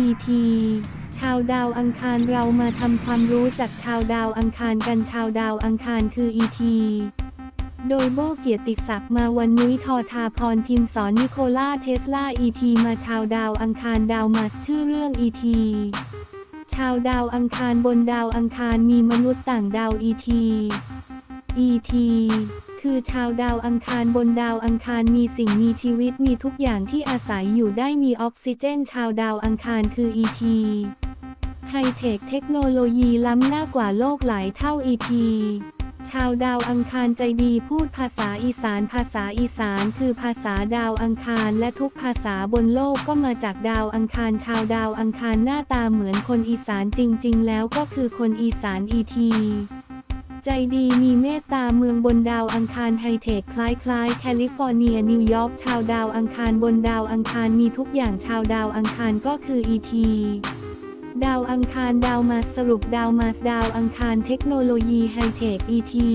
ET ชาวดาวอังคารเรามาทำความรู้จักชาวดาวอังคารกันชาวดาวอังคารคือ ET โดยโบเกียรติศักดิ์มาวันนุ้ยทอทาพรพิมสอนนิโคล่าเทสลา ET มาชาวดาวอังคารดาวมาสชื่อเรื่อง ET ชาวดาวอังคารบนดาวอังคารมีมนุษย์ต่างดาว ET ET คือชาวดาวอังคารบนดาวอังคารมีสิ่งมีชีวิตมีทุกอย่างที่อาศัยอยู่ได้มีออกซิเจน ชาวดาวอังคารคือ ET ไฮเทคเทคโนโลยีล้ำหน้ากว่าโลกหลายเท่า ET ชาวดาวอังคารใจดีพูดภาษาอีสานภาษาอีสานคือภาษาดาวอังคารและทุกภาษาบนโลกก็มาจากดาวอังคาร ชาวดาวอังคารหน้าตาเหมือนคนอีสานจริง ๆ แล้วก็คือคนอีสาน ET ใจดีมีเมตตาเมืองบนดาวอังคารไฮเทคคล้ายๆ แคลิฟอร์เนียนิวยอร์กชาวดาวอังคารบนดาวอังคารมีทุกอย่างชาวดาวอังคารก็คืออีทีดาวอังคารดาวมาสรุปดาวมาสดาวอังคารเทคโนโลยีไฮเทคอีที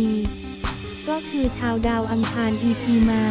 ก็คือชาวดาวอังคารอีทีมา